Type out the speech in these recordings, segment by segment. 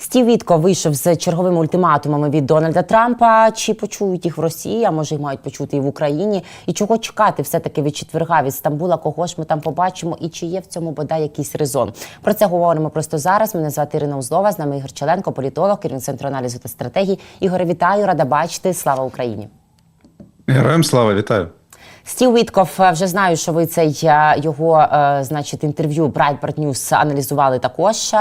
Стів Вітко вийшов з черговими ультиматумами від Дональда Трампа. Чи почують їх в Росії? А може, й мають почути і в Україні? І чого чекати все таки від четверга від Стамбула? Кого ж ми там побачимо? І чи є в цьому бодай якийсь резон? Про це говоримо просто зараз. Мене звати Ірина Узлова. З нами Ігор Челенко, політолог, керівник центру аналізу та стратегії. Ігоре, вітаю, рада бачити. Слава Україні! Героям слава, вітаю. Стів Вітков, е, вже знаю, що ви цей е, його е, значить інтерв'ю Breitbart News аналізували також.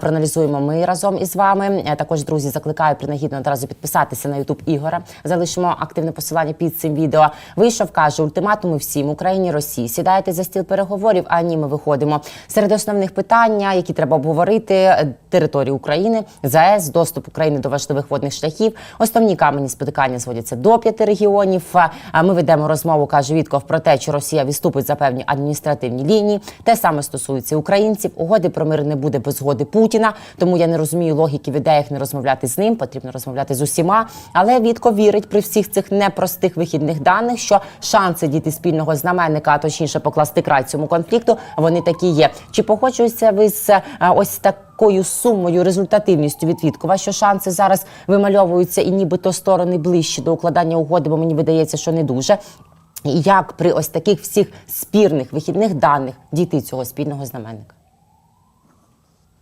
Проаналізуємо ми разом із вами. Також друзі, закликаю принагідно одразу підписатися на Ютуб Ігора. Залишимо активне посилання під цим відео. Вийшов, каже, ультиматуми всім Україні, Росії. Сідайте за стіл переговорів. А ні, ми виходимо. Серед основних питань, які треба обговорити: території України, ЗАЕС, доступ України до важливих водних шляхів. Основні камені спотикання зводяться до п'яти регіонів. Ми ведемо розмову, каже Вітков, про те, чи Росія відступить за певні адміністративні лінії. Те саме стосується українців. Угоди про мир не буде без згоди Путіна. Тому я не розумію логіки в ідеях не розмовляти з ним. Потрібно розмовляти з усіма. Але Вітко вірить при всіх цих непростих вихідних даних, що шанси дійти спільного знаменника, а точніше покласти край цьому конфлікту, вони такі є. Чи погоджуєтеся ви з е, ось так? такою сумою, результативністю від Віткова, що шанси зараз вимальовуються і нібито сторони ближче до укладання угоди, бо мені видається, що не дуже. Як при ось таких всіх спірних вихідних даних дійти цього спільного знаменника?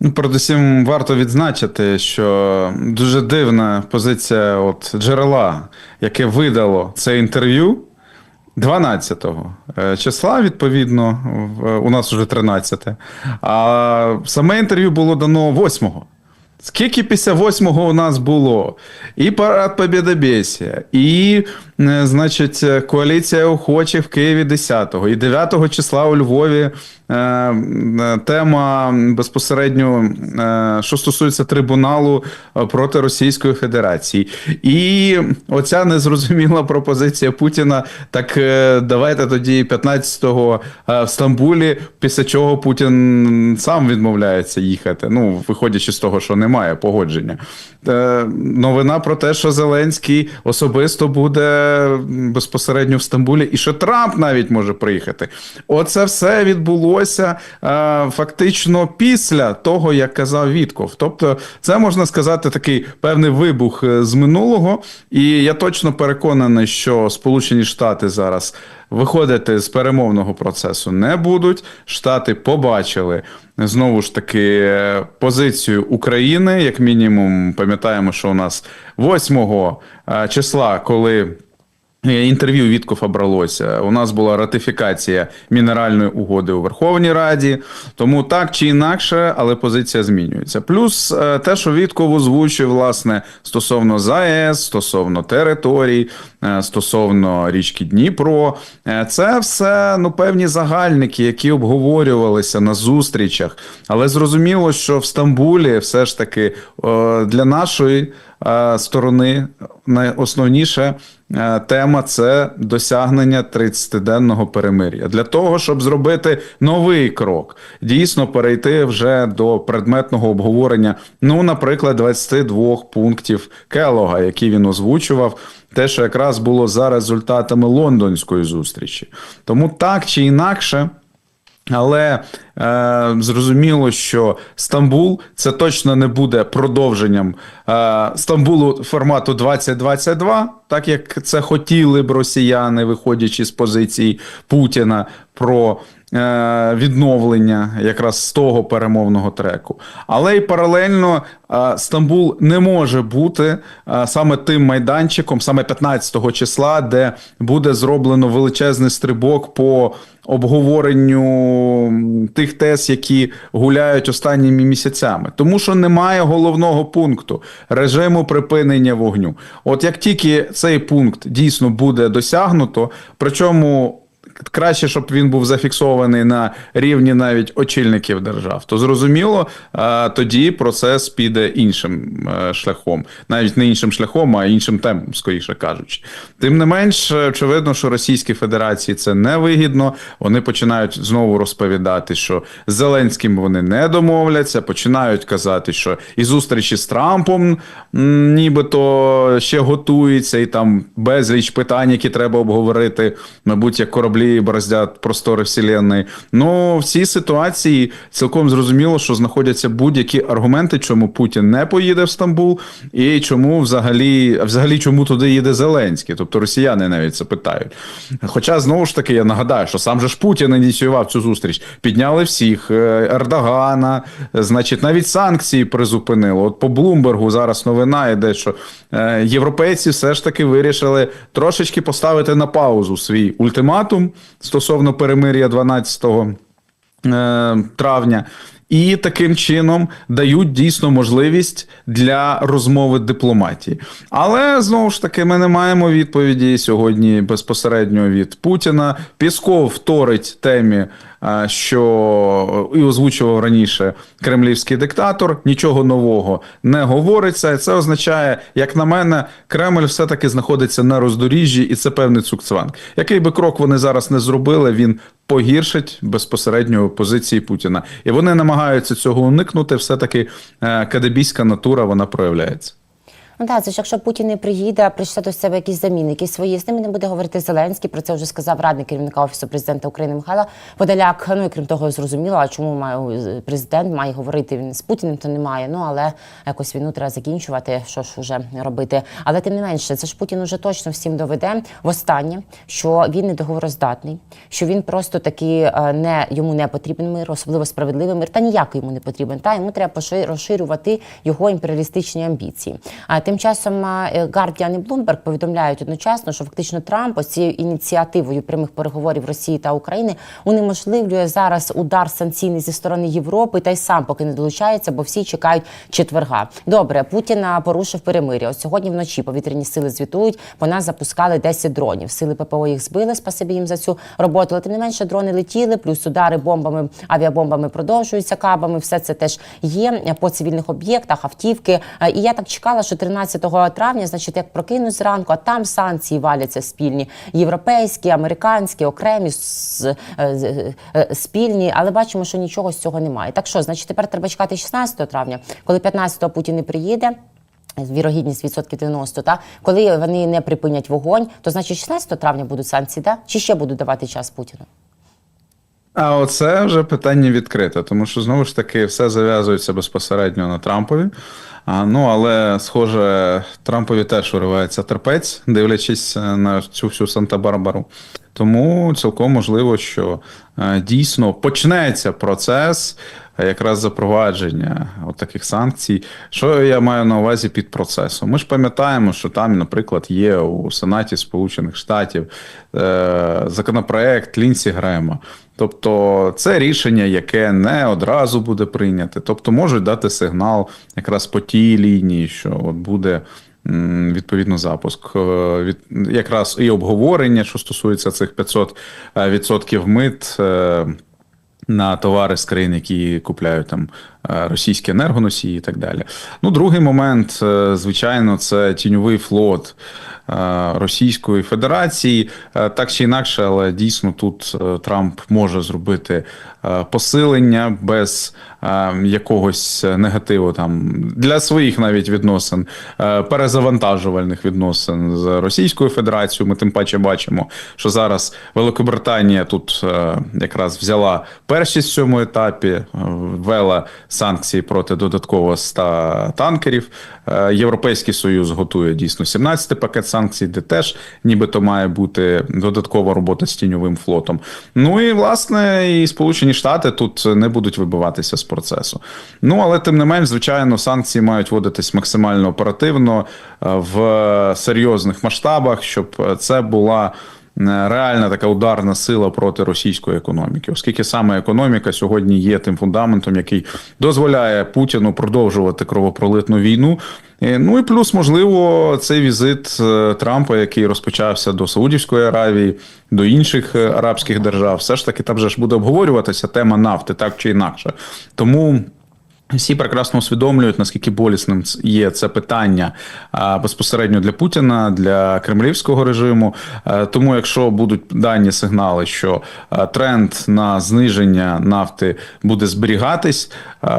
Ну, передусім, варто відзначити, що дуже дивна позиція от джерела, яке видало це інтерв'ю 12-го е, числа, відповідно, у нас вже 13. А саме інтерв'ю було дано 8-го. Скільки після 8-го у нас було? І парад Побєдобєсія, і, е, значить, коаліція охочих в Києві 10-го, і 9-го числа у Львові е, е, тема безпосередньо, е, що стосується трибуналу е, проти Російської Федерації. І оця незрозуміла пропозиція Путіна. Так е, давайте тоді 15-го е, в Стамбулі, після чого Путін сам відмовляється їхати. Ну, виходячи з того, що немає погодження. Е, Новина про те, що Зеленський особисто буде безпосередньо в Стамбулі, і що Трамп навіть може приїхати. Оце все відбулося е, фактично після того, як казав Вітков. Тобто, це можна сказати такий певний вибух е, з минулого. І я точно переконаний, що Сполучені Штати зараз виходити з перемовного процесу не будуть. Штати побачили знову ж таки е, позицію України, як мінімум, пам'ятаємо, що у нас 8 е, числа, коли. Інтерв'ю Віткофа бралося. У нас була ратифікація мінеральної угоди у Верховній Раді. Тому так чи інакше, але позиція змінюється. Плюс е, те, що Вітков озвучив, власне, стосовно ЗАЕС, стосовно територій, е, стосовно річки Дніпро, е, це все ну певні загальники, які обговорювалися на зустрічах. Але зрозуміло, що в Стамбулі все ж таки для нашої сторони найосновніша е, тема це досягнення 30-денного перемир'я. Для того, щоб зробити новий крок, дійсно перейти вже до предметного обговорення, ну, наприклад, 22 пунктів Келога, які він озвучував. Те, що якраз було за результатами лондонської зустрічі. Тому так чи інакше. Але е, зрозуміло, що Стамбул це точно не буде продовженням е, Стамбулу формату 2022, так як це хотіли б росіяни, виходячи з позиції Путіна про відновлення якраз з того перемовного треку. Але й паралельно е, Стамбул не може бути е, саме тим майданчиком, саме 15 числа, де буде зроблено величезний стрибок по обговоренню тих тез, які гуляють останніми місяцями, тому що немає головного пункту режиму припинення вогню. От як тільки цей пункт дійсно буде досягнуто, причому. Краще, щоб він був зафіксований на рівні навіть очільників держав, то зрозуміло, тоді процес піде іншим е, шляхом, навіть не іншим шляхом, а іншим темпом, скоріше кажучи. Тим не менш, очевидно, що Російській Федерації це не вигідно. Вони починають знову розповідати, що з Зеленським вони не домовляться, починають казати, що і зустрічі з Трампом нібито ще готуються, і там безліч питань, які треба обговорити, мабуть, як кораблі кораблі бороздять простори вселенної. Ну в цій ситуації цілком зрозуміло, що знаходяться будь-які аргументи, чому Путін не поїде в Стамбул, і чому взагалі, взагалі чому туди їде Зеленський. Тобто росіяни навіть це питають. Хоча знову ж таки я нагадаю, що сам же ж Путін ініціював цю зустріч, підняли всіх е, Ердогана, значить, навіть санкції призупинили. От по Блумбергу зараз новина йде, що е, європейці все ж таки вирішили трошечки поставити на паузу свій ультиматум стосовно перемир'я 12 е, травня. І таким чином дають дійсно можливість для розмови дипломатії. Але знову ж таки, ми не маємо відповіді сьогодні безпосередньо від Путіна. Пісков вторить темі, е, що і озвучував раніше кремлівський диктатор. Нічого нового не говориться. Це означає, як на мене, Кремль все-таки знаходиться на роздоріжжі, і це певний цукцванг. Який би крок вони зараз не зробили, він погіршить безпосередньо позиції Путіна. І вони намагаються цього уникнути. Все таки кадебійська натура вона проявляється. Ну так, це ж якщо Путін не приїде, прийшли до себе якісь заміни, якісь свої з ними не буде говорити Зеленський. Про це вже сказав радник керівника офісу президента України Михайло Подоляк. Ну і крім того, зрозуміло, а чому має президент має говорити він з Путіним, то немає. Ну але якось війну треба закінчувати. Що ж уже робити? Але тим не менше, це ж Путін уже точно всім доведе востаннє, що він не договороздатний, що він просто таки е, не йому не потрібен мир, особливо справедливий мир. Та ніякий йому не потрібен. Та йому треба розширювати його імперіалістичні амбіції. Тим часом е, Guardian і Bloomberg повідомляють одночасно, що фактично Трамп ось цією ініціативою прямих переговорів Росії та України унеможливлює зараз удар санкційний зі сторони Європи, та й сам поки не долучається, бо всі чекають четверга. Добре, Путін порушив перемир'я. От сьогодні вночі повітряні сили звітують. По нас запускали 10 дронів. Сили ППО їх збили. Спасибі їм за цю роботу. Але тим не менше дрони летіли, плюс удари бомбами, авіабомбами продовжуються кабами. Все це теж є е, по цивільних об'єктах, автівки. Е, І я так чекала, що 13 травня, значить, як прокинусь зранку, а там санкції валяться спільні, європейські, американські, окремі е, е, спільні. Але бачимо, що нічого з цього немає. Так що, значить, тепер треба чекати 16 травня, коли 15-го Путін не приїде. Вірогідність відсотків 90, та коли вони не припинять вогонь, то значить 16 травня будуть санкції, да? чи ще будуть давати час Путіну? А оце вже питання відкрите, тому що знову ж таки все зав'язується безпосередньо на Трампові. А, ну але схоже, Трампові теж уривається терпець, дивлячись е, на цю всю Санта-Барбару. Тому цілком можливо, що е, дійсно почнеться процес якраз запровадження таких санкцій. Що я маю на увазі під процесом? Ми ж пам'ятаємо, що там, наприклад, є у Сенаті Сполучених Штатів е, законопроект Лінсі Грема. Тобто це рішення, яке не одразу буде прийняте. Тобто можуть дати сигнал якраз по тій лінії, що от буде відповідно запуск. Е, Від, якраз і обговорення, що стосується цих 500 е, відсотків мит. На товари з країн, які купляють там російські енергоносії і так далі. Ну, другий момент, е, звичайно, це тіньовий флот е, Російської Федерації. Е, Так чи інакше, але дійсно тут е, Трамп може зробити е, посилення без е, якогось негативу там для своїх навіть відносин, е, перезавантажувальних відносин з Російською Федерацією. Ми тим паче бачимо, що зараз Великобританія тут е, якраз взяла першість в цьому етапі, е, ввела санкції проти додатково 100 танкерів. Е, Європейський Союз готує дійсно 17 пакет санкцій, де теж нібито має бути додаткова робота з тіньовим флотом. Ну і власне і Сполучені Штати тут не будуть вибиватися з процесу. Ну але тим не менш, звичайно, санкції мають вводитись максимально оперативно е, в серйозних масштабах, щоб це була. Е, Реальна така ударна сила проти російської економіки, оскільки саме економіка сьогодні є тим фундаментом, який дозволяє Путіну продовжувати кровопролитну війну. Е, Ну і плюс, можливо, цей візит е, Трампа, який розпочався до Саудівської Аравії, до інших арабських держав, все ж таки там же ж буде обговорюватися тема нафти, так чи інакше. Тому. Всі прекрасно усвідомлюють, наскільки болісним є це питання безпосередньо для Путіна, для кремлівського режиму. Тому, якщо будуть дані сигнали, що тренд на зниження нафти буде зберігатись,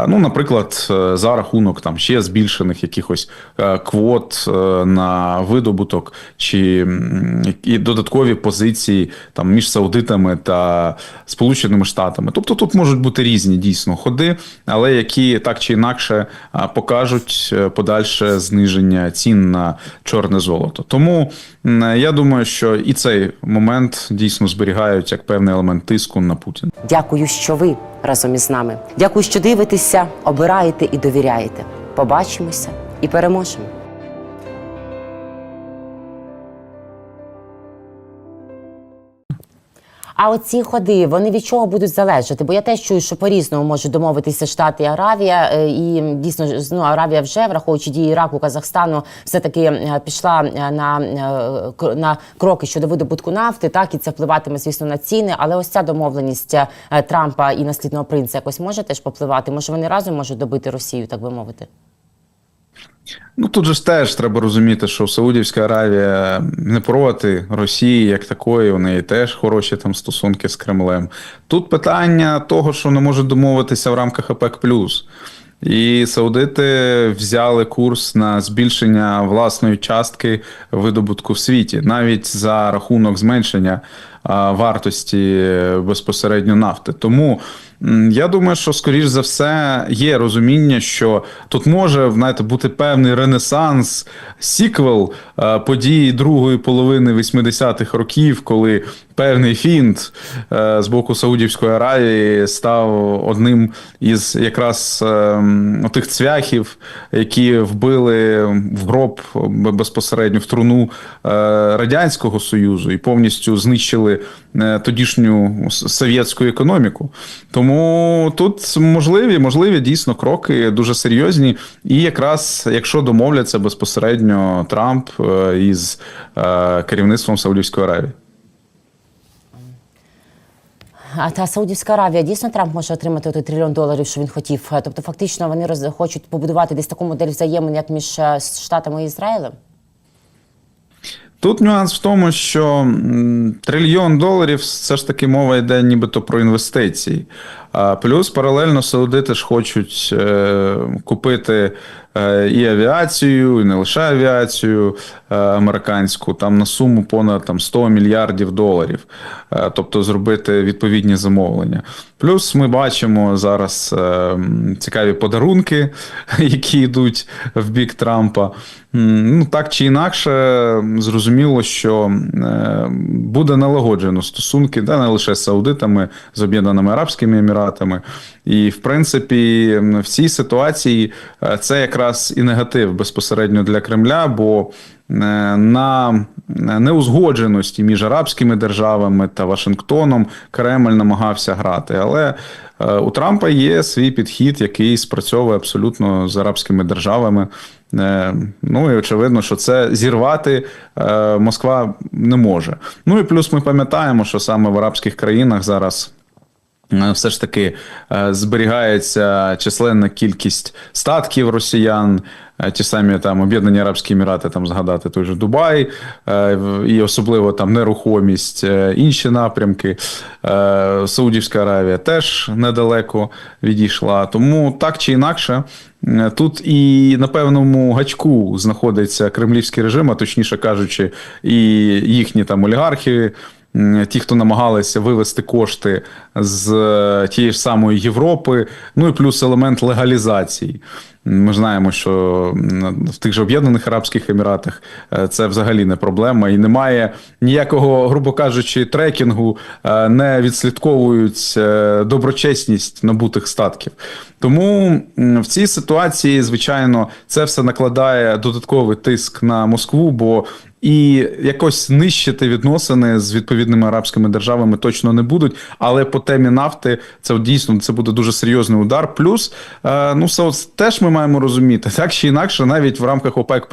ну, наприклад, е, за рахунок там ще збільшених якихось е, квот е, на видобуток чи і додаткові позиції там між Саудитами та Сполученими Штатами. Тобто тут можуть бути різні дійсно ходи, але які так чи інакше покажуть е, подальше зниження цін на чорне золото. Тому я думаю, що і цей момент дійсно зберігають як певний елемент тиску на Путіна. Дякую, що ви разом із нами. Дякую, що дивитеся, обираєте і довіряєте. Побачимося і переможемо. А оці ходи, вони від чого будуть залежати? Бо я теж чую, що по-різному можуть домовитися Штати і Аравія. е, І дійсно ну, Аравія вже, враховуючи дії Іраку, Казахстану, все-таки е, пішла е, на, на кроки щодо видобутку нафти, так і це впливатиме, звісно, на ціни. Але ось ця домовленість Трампа і наслідного принца якось може теж попливати. Може, вони разом можуть добити Росію, так би мовити. Ну тут же ж теж треба розуміти, що Саудівська Аравія не проти Росії як такої, у неї теж хороші там стосунки з Кремлем. Тут питання того, що не можуть домовитися в рамках ОПЕК+. І саудити взяли курс на збільшення власної частки видобутку в світі, навіть за рахунок зменшення вартості безпосередньо нафти. Тому я думаю, що скоріш за все є розуміння, що тут може знаєте, бути певний ренесанс, сіквел е, подій другої половини 80-х років, коли певний фінт е, з боку Саудівської Аравії став одним із якраз е, тих цвяхів, які вбили в гроб безпосередньо в труну Радянського Союзу і повністю знищили тодішню совєтську економіку. Тому тут можливі, можливі дійсно кроки дуже серйозні. І якраз якщо домовляться безпосередньо Трамп е, із е, керівництвом Саудівської Аравії. А та Саудівська Аравія дійсно Трамп може отримати той трильйон доларів, що він хотів. Тобто, фактично, вони роз... хочуть побудувати десь таку модель взаємин, як між е, Штатами і Ізраїлем. Тут нюанс в тому, що трильйон доларів все ж таки мова йде нібито про інвестиції. Плюс паралельно саудити ж хочуть е, купити е, і авіацію, і не лише авіацію е, американську, там на суму понад там, 100 мільярдів доларів, тобто зробити відповідні замовлення. Плюс ми бачимо зараз цікаві подарунки, які йдуть в бік Трампа. Ну, так чи інакше, зрозуміло, що буде налагоджено стосунки, да, не лише з Саудитами, з Об'єднаними Арабськими Еміратами. І, в принципі, в цій ситуації е, це якраз і негатив безпосередньо для Кремля, бо е, на неузгодженості між арабськими державами та Вашингтоном Кремль намагався грати. Але е, у Трампа є свій підхід, який спрацьовує абсолютно з арабськими державами. Е, Ну і очевидно, що це зірвати е, Москва не може. Ну і плюс ми пам'ятаємо, що саме в арабських країнах зараз. Е, Все ж таки е, зберігається численна кількість статків росіян, е, ті самі там Об'єднані Арабські Емірати, там згадати той же Дубай, і особливо там нерухомість, інші напрямки. Саудівська Аравія теж недалеко відійшла. Тому так чи інакше, тут і на певному гачку знаходиться кремлівський режим, а точніше кажучи, і їхні там олігархи. Ті, хто намагалися вивести кошти з е, тієї ж самої Європи, ну і плюс елемент легалізації. Ми знаємо, що в тих же Об'єднаних Арабських Еміратах е, це взагалі не проблема, і немає ніякого, грубо кажучи, трекінгу, е, не відслідковують доброчесність набутих статків. Тому в цій ситуації, звичайно, це все накладає додатковий тиск на Москву, бо і якось нищити відносини з відповідними арабськими державами точно не будуть. Але по темі нафти це дійсно це буде дуже серйозний удар. Плюс, е, ну все теж ми маємо розуміти, так чи інакше, навіть в рамках ОПЕК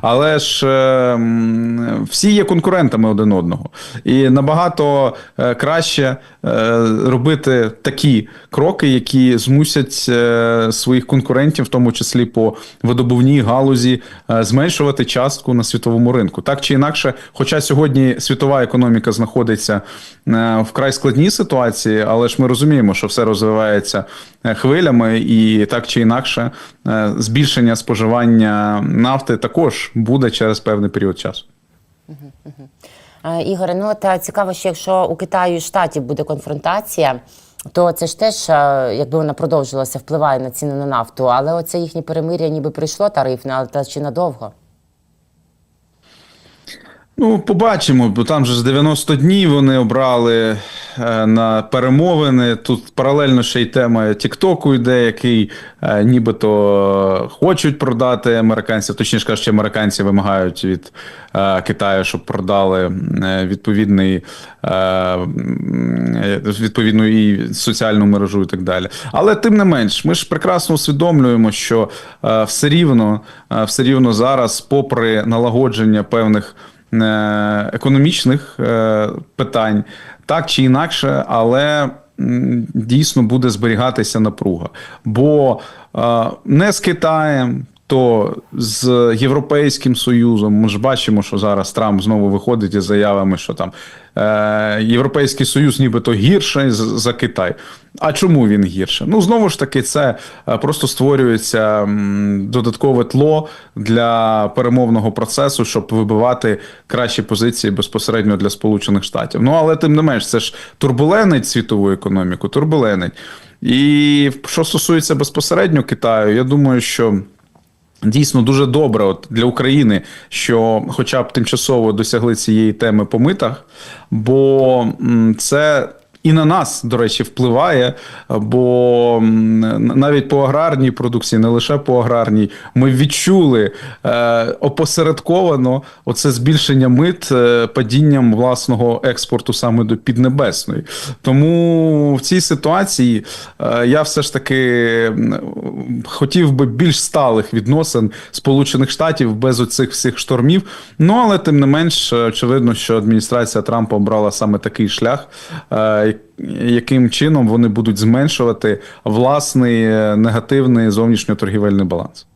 але ж е, всі є конкурентами один одного. І набагато е, краще робити такі кроки, які змусять е, своїх конкурентів, в тому числі по видобувній галузі, е, зменшувати частку на світовому ринку. Так чи інакше, хоча сьогодні світова економіка знаходиться е, в край складній ситуації, але ж ми розуміємо, що все розвивається е, хвилями, і так чи інакше, е, збільшення споживання нафти також буде через певний період часу. Е, Ігоре, ну та цікаво, що якщо у Китаю і Штатів буде конфронтація, то це ж теж, е, якби вона продовжилася, впливає на ціни на нафту. Але оце їхнє перемир'я ніби прийшло тарифне, але та чи надовго? Ну, побачимо, бо там же ж 90 днів вони обрали е, на перемовини. Тут паралельно ще й тема Тіктоку йде, який е, нібито хочуть продати американців. Точніше кажучи, американці вимагають від е, Китаю, щоб продали відповідний відповідну і соціальну мережу і так далі. Але тим не менш, ми ж прекрасно усвідомлюємо, що все рівно, все рівно зараз, попри налагодження певних економічних е, питань, так чи інакше, але дійсно буде зберігатися напруга. Бо е, не з Китаєм. То з Європейським Союзом ми ж бачимо, що зараз Трамп знову виходить із заявами, що там е, Європейський Союз нібито гірше за Китай. А чому він гірше? Ну знову ж таки, це е, просто створюється додаткове тло для перемовного процесу, щоб вибивати кращі позиції безпосередньо для Сполучених Штатів. Ну але тим не менш, це ж турбуленить світову економіку, турбуленить. І що стосується безпосередньо Китаю, я думаю, що. Дійсно дуже добре от для України, що хоча б тимчасово досягли цієї теми по митах, бо це. І на нас, до речі, впливає, бо навіть по аграрній продукції, не лише по аграрній, ми відчули е, опосередковано оце збільшення мит е, падінням власного експорту саме до Піднебесної. Тому в цій ситуації е, я все ж таки хотів би більш сталих відносин Сполучених Штатів без оцих всіх штормів. Ну але тим не менш, очевидно, що адміністрація Трампа обрала саме такий шлях, е, яким чином вони будуть зменшувати власний е, негативний зовнішньоторгівельний баланс.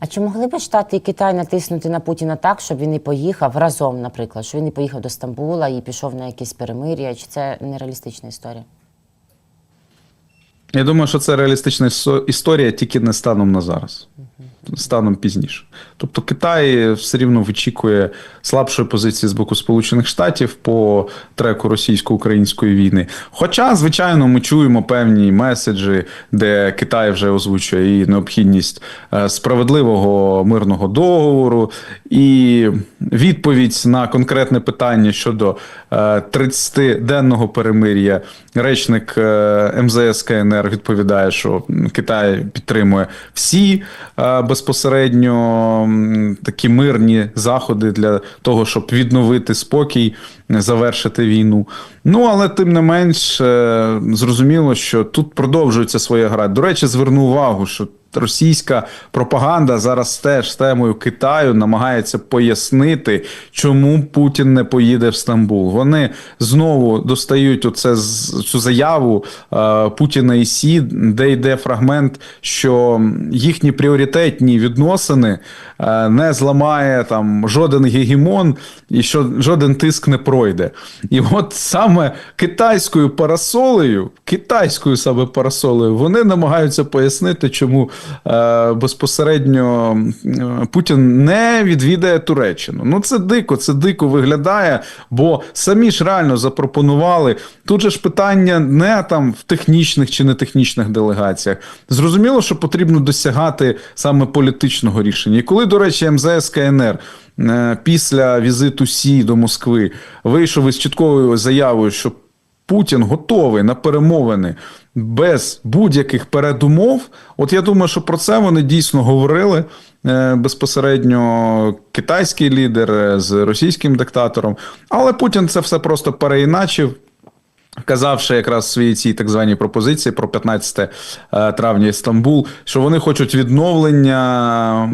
А чи могли б Штати і Китай натиснути на Путіна так, щоб він і поїхав разом, наприклад, що він і поїхав до Стамбула і пішов на якісь перемир'я? Чи це нереалістична історія? Я думаю, що це реалістична історія, тільки не станом на зараз, станом пізніше. Тобто Китай все рівно вичікує слабшої позиції з боку Сполучених Штатів по треку російсько-української війни. Хоча, звичайно, ми чуємо певні меседжі, де Китай вже озвучує і необхідність е, справедливого мирного договору, і відповідь на конкретне питання щодо е, 30-денного перемир'я. Речник е, МЗС КНР відповідає, що Китай підтримує всі е, безпосередньо такі мирні заходи для того, щоб відновити спокій, завершити війну. Ну але тим не менш е, зрозуміло, що тут продовжується своя гра. До речі, зверну увагу, що російська пропаганда зараз теж з темою Китаю намагається пояснити, чому Путін не поїде в Стамбул. Вони знову достають оце цю заяву е, Путіна і Сі, де йде фрагмент, що їхні пріоритетні відносини е, не зламає там жоден гегемон і що жоден тиск не пройде. І от саме китайською парасолею, китайською саме парасолею, вони намагаються пояснити, чому безпосередньо е, Путін не відвідає Туреччину. Ну це дико, це дико виглядає, бо самі ж реально запропонували. Тут же ж питання не там в технічних чи нетехнічних делегаціях. Зрозуміло, що потрібно досягати саме політичного рішення. І коли, до речі, МЗС КНР е, після візиту Сі до Москви вийшов із чіткою заявою, що Путін готовий на перемовини без будь-яких передумов. От я думаю, що про це вони дійсно говорили е, безпосередньо китайський лідер е, з російським диктатором. Але Путін це все просто переіначив. Казавши якраз в своїй цій так званій пропозиції про 15 е, травня Стамбул, що вони хочуть відновлення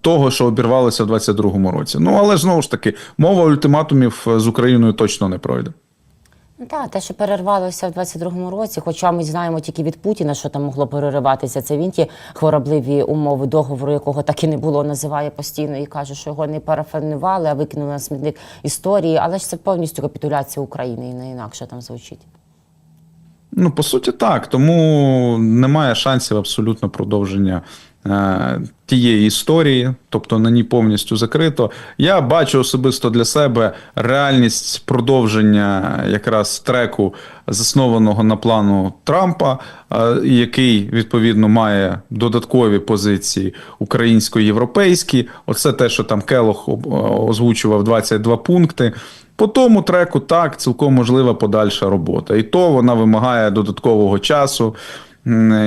того, що обірвалося в 22-му році. Ну але знову ж таки, мова ультиматумів з Україною точно не пройде. Ну, Так, те, що перервалося в 22-му році, хоча ми знаємо тільки від Путіна, що там могло перериватися. Це він ті хворобливі умови договору, якого так і не було, називає постійно і каже, що його не парафанували, а викинули на смітник історії. Але ж це повністю капітуляція України і не інакше там звучить. Ну, по суті, так. Тому немає шансів абсолютно продовження е, тієї історії, тобто на ній повністю закрито. Я бачу особисто для себе реальність продовження якраз треку, заснованого на плану Трампа, е, який відповідно має додаткові позиції українсько-європейські. Оце те, що там Келох об- озвучував 22 пункти. По тому треку так, цілком можлива подальша робота. І то вона вимагає додаткового часу.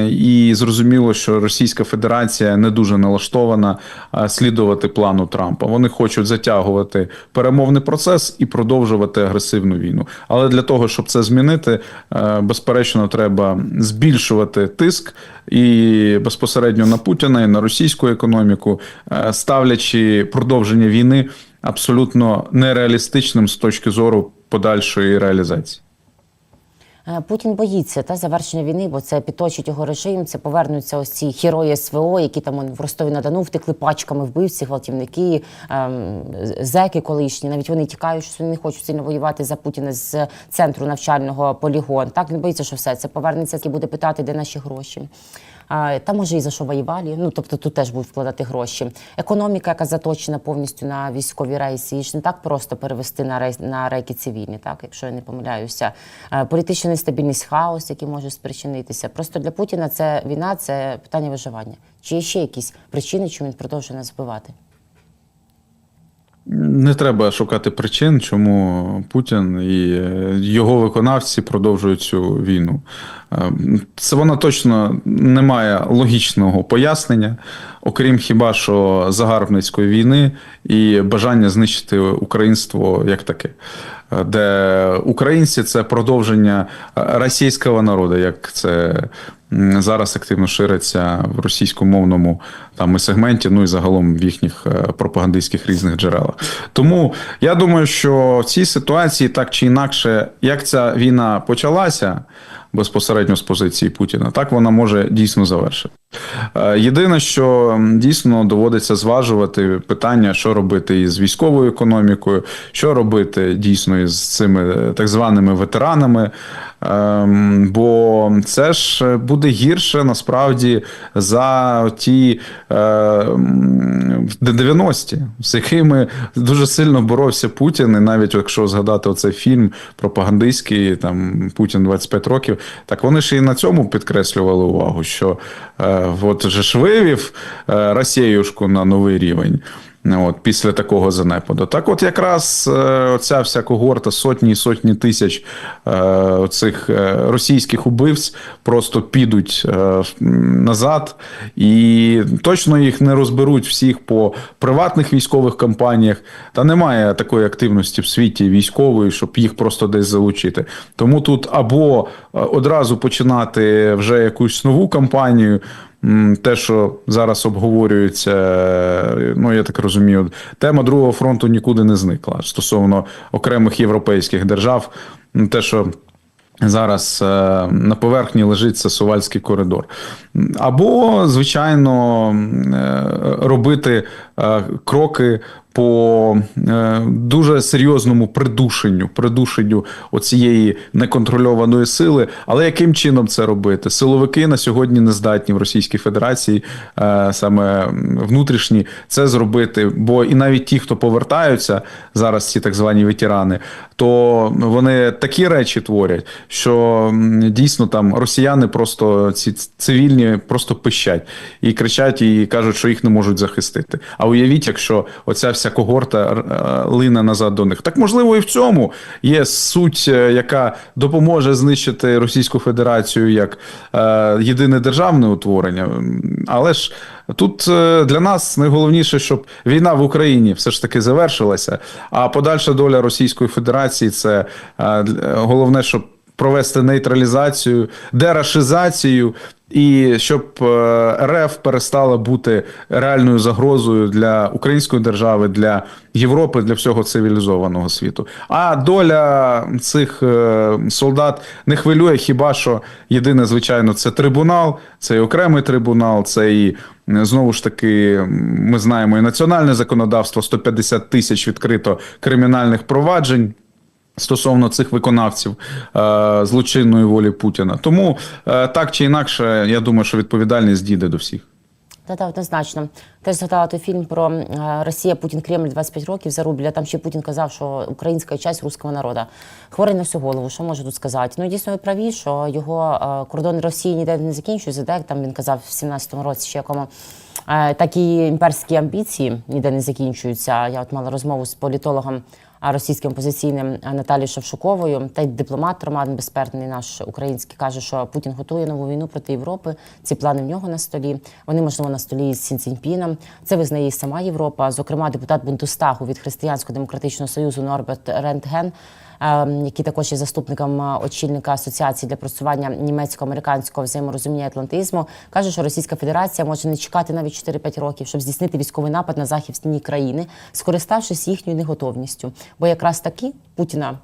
І зрозуміло, що Російська Федерація не дуже налаштована слідувати плану Трампа. Вони хочуть затягувати перемовний процес і продовжувати агресивну війну. Але для того, щоб це змінити, е, безперечно, треба збільшувати тиск і безпосередньо на Путіна і на російську економіку, е, ставлячи продовження війни абсолютно нереалістичним з точки зору подальшої реалізації. Е, Путін боїться та завершення війни, бо це підточить його режим. Це повернуться ось ці герої СВО, які там в Ростові на Дону втекли пачками вбивці, гвалтівники, ем, зеки колишні. Навіть вони тікають, що вони не хочуть сильно воювати за Путіна з центру навчального полігон. Так він боїться, що все це повернеться і буде питати, де наші гроші. А, Та може і за що воювали. Ну тобто тут теж будуть вкладати гроші. Економіка, яка заточена повністю на військові рейси, її ж не так просто перевести на рейс на рейки цивільні, так якщо я не помиляюся. Е, Політична нестабільність, хаос, який може спричинитися. Просто для Путіна це війна, це питання виживання. Чи є ще якісь причини, чому він продовжує нас вбивати? Не треба шукати причин, чому Путін і е, його виконавці продовжують цю війну. Е, Це вона точно не має логічного пояснення, окрім хіба що загарбницької війни і бажання знищити українство як таке. Е, Де українці це продовження російського народу, як це зараз активно шириться в російськомовному там і сегменті, ну і загалом в їхніх е, пропагандистських різних джерелах. Тому я думаю, що в цій ситуації так чи інакше, як ця війна почалася безпосередньо з позиції Путіна, так вона може дійсно завершити. Е, Єдине, що дійсно доводиться зважувати питання, що робити із військовою економікою, що робити дійсно із цими е, так званими ветеранами. Ем, Бо це ж буде гірше насправді за ті е, 90-ті, з якими дуже сильно боровся Путін. І навіть якщо згадати оцей фільм пропагандистський, там Путін 25 років, так вони ж і на цьому підкреслювали увагу, що е, от же ж вивів е, Росіюшку на новий рівень. От, після такого занепаду. Так, от якраз е, оця вся когорта, сотні і сотні тисяч е, цих е, російських убивць просто підуть назад, і точно їх не розберуть всіх по приватних військових компаніях. Та немає такої активності в світі військової, щоб їх просто десь залучити. Тому тут або одразу починати вже якусь нову кампанію. Те, що зараз обговорюється, ну я так розумію, тема другого фронту нікуди не зникла стосовно окремих європейських держав. Те, що зараз е, на поверхні лежить це Сувальський коридор. Або, звичайно, е, робити е, кроки по е, дуже серйозному придушенню, придушенню оцієї неконтрольованої сили. Але яким чином це робити? Силовики на сьогодні не здатні в Російській Федерації, е, саме внутрішні, це зробити. Бо і навіть ті, хто повертаються зараз, ці так звані ветерани, то вони такі речі творять, що дійсно там росіяни просто ці цивільні просто пищать і кричать, і кажуть, що їх не можуть захистити. А уявіть, якщо оця вся когорта е, лине назад до них. Так можливо, і в цьому є суть, е, яка допоможе знищити Російську Федерацію як е, єдине державне утворення. Але ж тут для нас найголовніше, щоб війна в Україні все ж таки завершилася, а подальша доля Російської Федерації це головне, щоб провести нейтралізацію, дерашизацію І щоб е, РФ перестала бути реальною загрозою для української держави, для Європи, для всього цивілізованого світу. А доля цих е, солдат не хвилює хіба що єдине, звичайно, це трибунал, це і окремий трибунал, це і е, знову ж таки, ми знаємо і національне законодавство 150 тисяч відкрито кримінальних проваджень. Стосовно цих виконавців е, злочинної волі Путіна, тому е, так чи інакше, я думаю, що відповідальність дійде до всіх. Та та однозначно. Теж згадала той фільм про е, Росія, Путін, Кремль 25 років зарубля. Там ще Путін казав, що українська часть руського народу. Хворий на всю голову. Що можу тут сказати? Ну дійсно ви праві, що його кордон Росії ніде не закінчується. Так там він казав в 17-му році, ще якому. Такі імперські амбіції ніде не закінчуються. Я от мала розмову з політологом російським опозиційним Наталією Шевшуковою. Та й дипломат Роман Безперний, наш український, каже, що Путін готує нову війну проти Європи. Ці плани в нього на столі. Вони можливо на столі з Сінціньпіном. Це визнає і сама Європа. Зокрема, депутат Бундестагу від Християнсько-демократичного союзу Норберт Рентген. Е, Який також є заступником е, очільника асоціації для просування німецько-американського взаєморозуміння атлантизму, каже, що Російська Федерація може не чекати навіть 4-5 років, щоб здійснити військовий напад на західні країни, скориставшись їхньою неготовністю. Бо якраз таки Путіна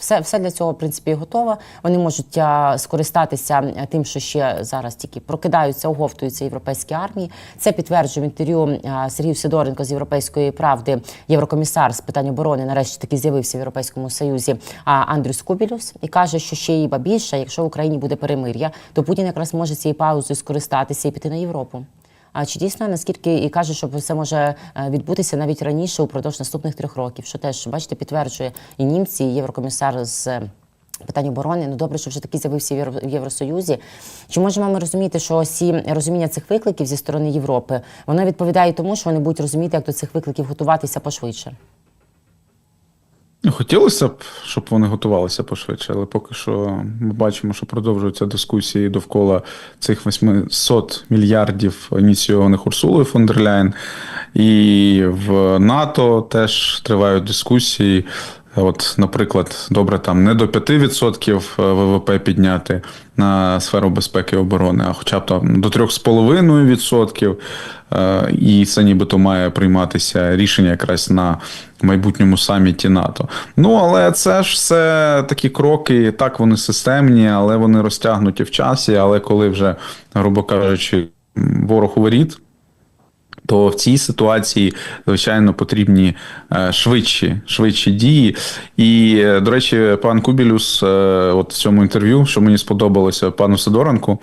все, все для цього в принципі готово. Вони можуть а, скористатися тим, що ще зараз тільки прокидаються, оговтуються європейські армії. Це підтверджує інтерв'ю а, Сергію Сидоренко з Європейської правди, єврокомісар з питань оборони. Нарешті таки з'явився в Європейському Союзі а, Андрюс Кубілюс і каже, що ще й ба більше, якщо в Україні буде перемир'я, то Путін якраз може цією паузою скористатися і піти на Європу. А чи дійсно наскільки і каже, що все може е, відбутися навіть раніше упродовж наступних трьох років? Що теж бачите, підтверджує і німці, і єврокомісар з. е, Питань оборони, ну добре, що вже такий з'явився в Євро- в Євросоюзі. Чи можемо ми розуміти, що всі розуміння цих викликів зі сторони Європи воно відповідає тому, що вони будуть розуміти, як до цих викликів готуватися пошвидше? Ну, Хотілося б, щоб вони готувалися пошвидше, але поки що ми бачимо, що продовжуються дискусії довкола цих 800 мільярдів ініційованих Урсулою фон. І в НАТО теж тривають дискусії. От, наприклад, добре, там не до 5% ВВП підняти на сферу безпеки і оборони, а хоча б там до 3,5%. Е, І це нібито має прийматися рішення якраз на майбутньому саміті НАТО. Ну але це ж все такі кроки, так вони системні, але вони розтягнуті в часі. Але коли вже, грубо кажучи, ворог у воріт, то в цій ситуації, звичайно, потрібні е, швидші, швидші дії. І, е, до речі, пан Кубілюс, е, от в цьому інтерв'ю, що мені сподобалося пану Сидоренку,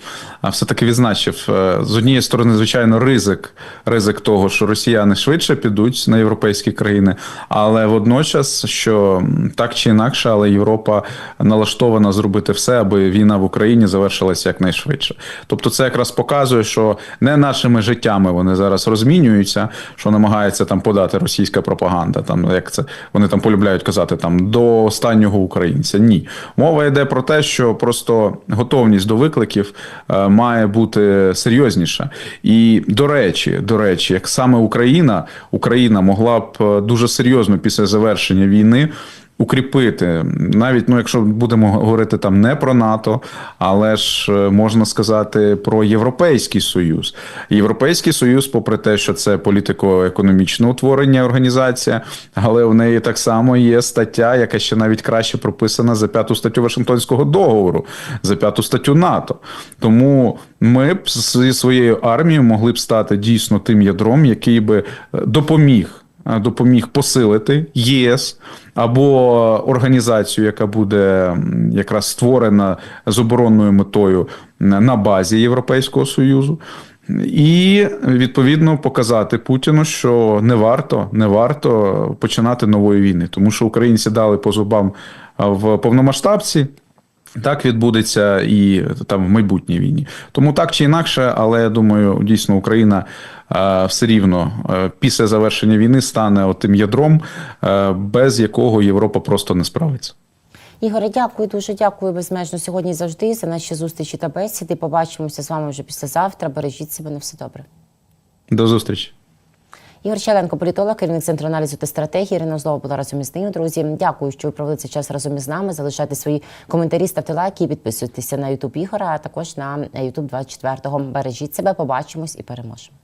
все-таки відзначив з однієї сторони, звичайно, ризик, ризик того, що росіяни швидше підуть на європейські країни, але водночас, що так чи інакше, але Європа налаштована зробити все, аби війна в Україні завершилася якнайшвидше. Тобто, це якраз показує, що не нашими життями вони зараз розмінюються, що намагається там подати російська пропаганда. Там як це вони там полюбляють казати там до останнього українця. Ні, мова йде про те, що просто готовність до викликів е, має бути серйозніша. І до речі, до речі, як саме Україна, Україна могла б е, дуже серйозно після завершення війни. Укріпити навіть ну, якщо будемо говорити там не про НАТО, але ж е, можна сказати про Європейський Союз. Європейський Союз, попри те, що це політико-економічне утворення організація, але в неї так само є стаття, яка ще навіть краще прописана за п'яту статтю Вашингтонського договору, за п'яту статтю НАТО. Тому ми б зі своєю армією могли б стати дійсно тим ядром, який би е, допоміг допоміг посилити ЄС або організацію, яка буде якраз створена з оборонною метою на базі Європейського Союзу. І відповідно показати Путіну, що не варто, не варто починати нової війни, тому що українці дали по зубам в повномасштабці. Так відбудеться і там в майбутній війні. Тому так чи інакше, але я думаю, дійсно Україна е, все рівно е, після завершення війни стане тим ядром, е, без якого Європа просто не справиться. Ігоре, дякую, дуже дякую безмежно сьогодні завжди за наші зустрічі та бесіди. Побачимося з вами вже післязавтра. Бережіть себе на все добре. До зустрічі. Ігор Щеленко, політолог, керівник центру аналізу та стратегії. Ірина знову була разом із ним. Друзі, дякую, що ви провели цей час разом із нами. Залишайте свої коментарі, ставте лайки і підписуйтеся на Ютуб Ігора, а також на Ютуб 24-го. Бережіть себе, побачимось і переможемо.